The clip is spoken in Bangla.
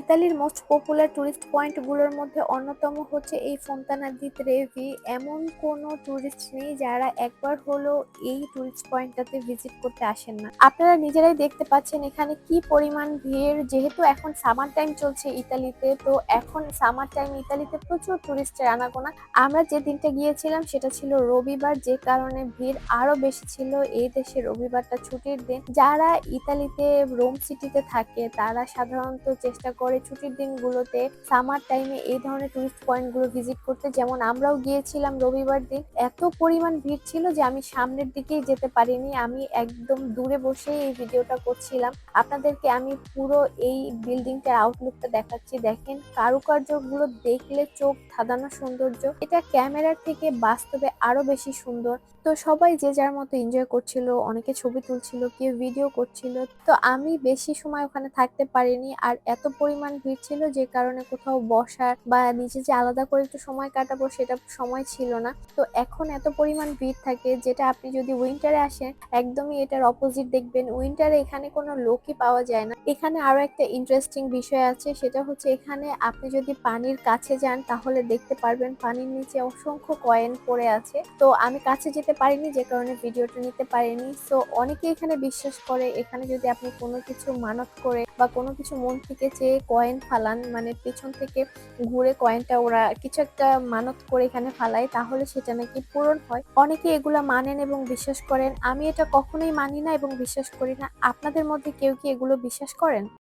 ইতালির মোস্ট পপুলার টুরিস্ট পয়েন্টগুলোর মধ্যে অন্যতম হচ্ছে এই ফোন্তানা দি ত্রেভি এমন কোনো টুরিস্ট নেই যারা একবার হলেও এই টুরিস্ট পয়েন্টটাতে ভিজিট করতে আসেন না। আপনারা নিজেরাই দেখতে পাচ্ছেন এখানে কি পরিমাণ ভিড়। যেহেতু এখন সামার টাইম চলছে ইতালিতে, তো এখন সামার টাইম ইতালিতে প্রচুর টুরিস্টের আনাগোনা। আমরা যে দিনটা গিয়েছিলাম সেটা ছিল রবিবার, যে কারণে ভিড় আরও বেশি ছিল এই দেশে রবিবারটা ছুটির দিন। যারা ইতালিতে, রোম সিটিতে থাকে, তারা সাধারণত চেষ্টা করে ছুটির দিনগুলোতে সামার টাইমে এই ধরনের টুরিস্ট পয়েন্টগুলো ভিজিট করতে। যেমন আমরাও গিয়েছিলাম রবিবার দিন। এত পরিমাণ ভিড় ছিল যে আমি সামনের দিকেই যেতে পারিনি। আমি একদম দূরে বসে এই ভিডিওটা করছিলাম। আপনাদেরকে আমি পুরো এই বিল্ডিংটার আউটলুকটা দেখাচ্ছি। দেখেন, কারুকার্যগুলো দেখলে চোখ ধাঁধানো সৌন্দর্য। এটা ক্যামেরার থেকে বাস্তবে আরও বেশি সুন্দর। তো সবাই যে যার মতো এনজয় করছিল, অনেকে ছবি তুলছিল, কেউ ভিডিও করছিল, তো আমি বেশি সময় ওখানে থাকতে পারিনি। আর এত পরিমাণ ভিড় ছিল, যে কারণে কোথাও বসার বা নিজে যে আলাদা করে একটু সময় কাটাবো সেটা সময় ছিল না। তো এখন এত পরিমাণ ভিড় থাকে, যেটা আপনি যদি উইন্টারে আসেন, একদমই এটার অপোজিট দেখবেন। উইন্টারে এখানে কোনো লোকই পাওয়া যায় না। এখানে আরও একটা ইন্টারেস্টিং বিষয় আছে, সেটা হচ্ছে এখানে আপনি যদি পানির কাছে যান, তাহলে দেখতে পারবেন পানির নিচে অসংখ্য কয়েন পড়ে আছে। তো আমি কাছে যেতে পারিনি, যে কারণে ভিডিওটা নিতে পারিনি। সো অনেকে এখানে বিশ্বাস করে, এখানে যদি আপনি কোনো কিছু মানত করে বা কোনো কিছু মন থেকে চেয়ে কয়েন ফালান মানে পেছন থেকে ঘুরে কয়েনটা ওরা কিছু একটা মানত করে এখানে ফালায়, তাহলে সেটা নাকি পূরণ হয়। অনেকে এগুলা মানেন এবং বিশ্বাস করেন। আমি এটা কখনোই মানি না এবং বিশ্বাস করি না। আপনাদের মধ্যে কেউ কি এগুলো বিশ্বাস করেন?